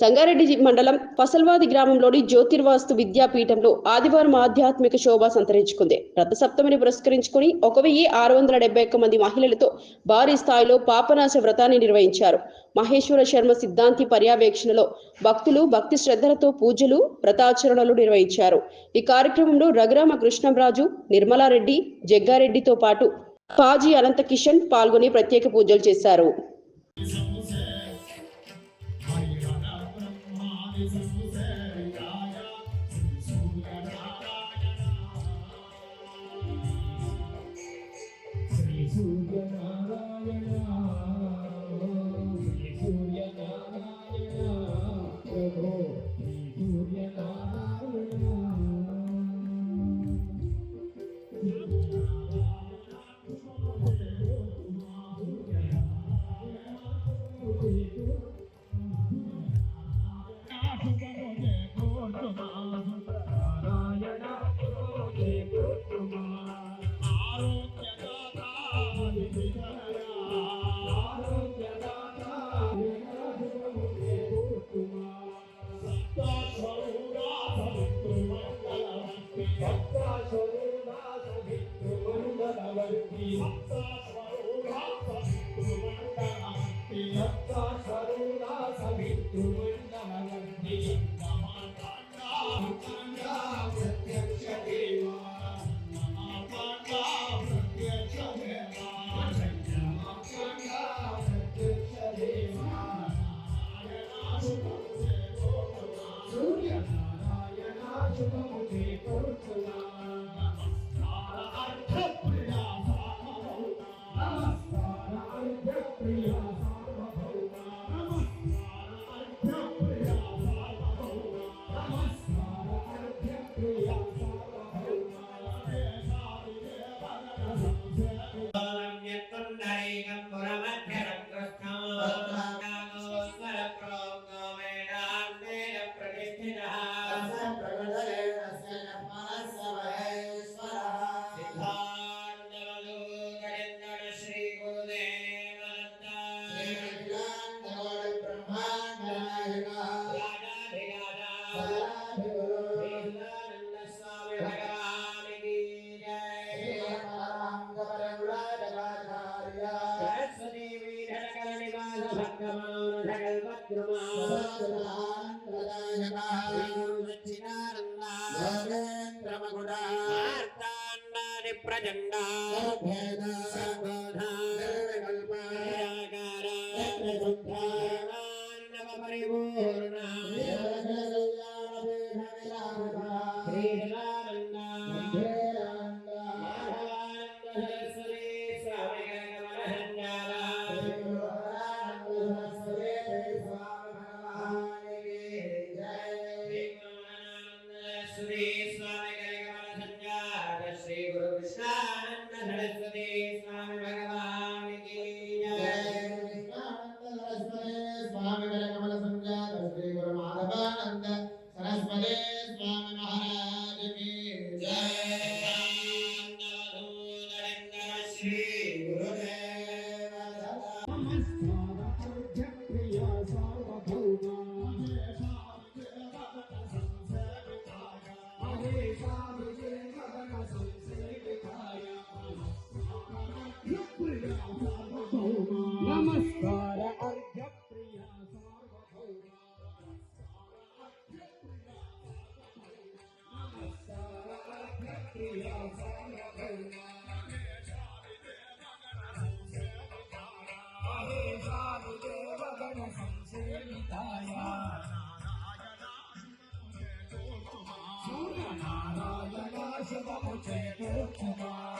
సంగారెడ్డి మండలం ఫసల్వాది గ్రామంలోని జ్యోతిర్వాస్తు విద్యాపీఠంలో ఆదివారం ఆధ్యాత్మిక శోభ సంతరించుకుంది. రథసప్తమిని పురస్కరించుకుని ఒక వెయ్యి ఆరు వందల డెబ్బై ఒక్క మంది మహిళలతో భారీ స్థాయిలో పాపనాశ వ్రతాన్ని నిర్వహించారు. మహేశ్వర శర్మ సిద్ధాంతి పర్యవేక్షణలో భక్తులు భక్తి శ్రద్ధలతో పూజలు వ్రతాచరణలు నిర్వహించారు. ఈ కార్యక్రమంలో రఘురామ కృష్ణంరాజు నిర్మలారెడ్డి జగ్గారెడ్డితో పాటు పాజీ అనంత కిషన్ పాల్గొని ప్రత్యేక పూజలు చేశారు. 주고 뒤 볼트나 పరిపూర్ణ నమస్కార అర్ఘ్య ప్రియ నమస్కార అర్ఘ్య